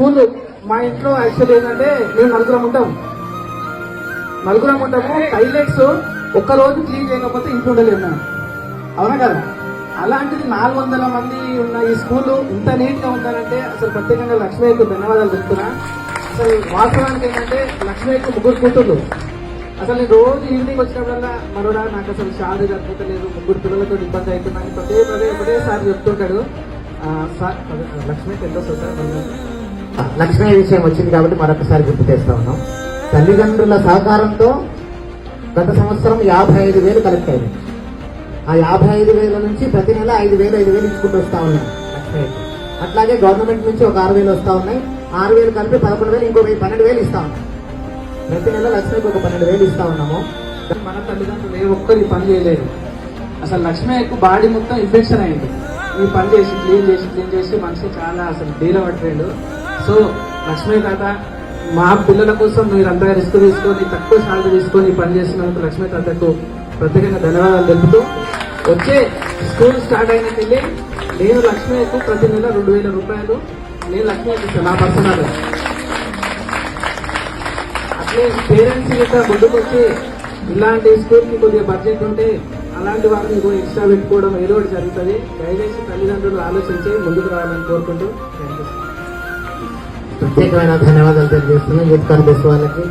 School మా ఇంట్లో actual ఏంటంటే మేము నలుగురం ఉంటాం. నలుగురం ఉంటాము. టైలెట్స్ ఒక్క రోజు క్లీన్ చేయకపోతే ఇంట్లో ఉండలేము మేము. అవునా కదా? అలాంటిది నాలుగు వందల మంది ఉన్న ఈ స్కూల్ ఇంత నీట్గా ఉండాలంటే అసలు ప్రత్యేకంగా లక్ష్మయ్యకు ధన్యవాదాలు చెప్తున్నా. అసలు వాస్తవానికి ఏంటంటే లక్ష్మీకి ముగ్గురు కూతుళ్ళు అసలు నేను రోజు ఈవినింగ్ వచ్చినప్పుడల్లా మరోడా నాకు అసలు షాది జరుపుతలేదు ముగ్గురు పిల్లలతో ఇబ్బంది అవుతుందని ప్రతి ప్రదే ఒకటేసారి చెప్తుంటాడు. సార్ లక్ష్మయ్యకి ఎంతో సార్ లక్ష్మీ విషయం వచ్చింది కాబట్టి మరొకసారి గుర్తు చేస్తా ఉన్నాం. తల్లిదండ్రుల సహకారంతో గత సంవత్సరం యాభై ఐదు వేలు కలెక్ట్ అయింది. ఆ యాభై ఐదు వేల నుంచి ప్రతి నెల ఐదు వేలు ఐదు వేలు ఇచ్చుకుంటూ వస్తా ఉన్నాం. లక్ష్మీ అట్లాగే గవర్నమెంట్ నుంచి ఒక ఆరు వేలు వస్తా ఉన్నాయి. ఆరు వేలు కలిపి పదకొండు వేలు ఇంకో వెయ్యి పన్నెండు వేలు ఇస్తా ఉన్నాం. ప్రతి నెల లక్ష్మికి ఒక పన్నెండు వేలు ఇస్తా ఉన్నాము. మన తల్లిదండ్రులు ఏ ఒక్కరు పని చేయలేదు. అసలు లక్ష్మి బాడీ మొత్తం ఇన్ఫెక్షన్ అయింది. ఈ పని చేసి క్లీన్ చేసి క్లీన్ చేసి మనిషి చాలా అసలు డీల పట్టిపోయాడు సో లక్ష్మీ తాత మా పిల్లల కోసం మీరు రిస్క్ తీసుకొని తక్కువ శాలరీ తీసుకొని పనిచేసినందుకు పని లక్ష్మీ తాతకు ప్రత్యేకంగా ధన్యవాదాలు తెలుపుతూ వచ్చే స్కూల్ స్టార్ట్ అయినకెళ్ళి నేను లక్ష్మీకు ప్రతి నెల రెండు వేల రూపాయలు నేను లక్ష్మీకి ఇస్తాను నా పర్సనల్ అట్లే పేరెంట్స్ ఇంకా ముందుకు వచ్చి ఇలాంటి స్కూల్కి కొద్దిగా బడ్జెట్ ఉంటే అలాంటి వారిని ఇంకో ఎక్స్ట్రా పెట్టుకోవడం ఏదో ఒకటి జరుగుతుంది. దయచేసి తల్లిదండ్రులు ఆలోచించి ముందుకు రావాలని కోరుకుంటూ థ్యాంక్ యూ ప్రత్యేకమైన ధన్యవాదాలు తెలియజేస్తున్నాం గీతకారు కాంగ్రెస్ వాళ్ళకి.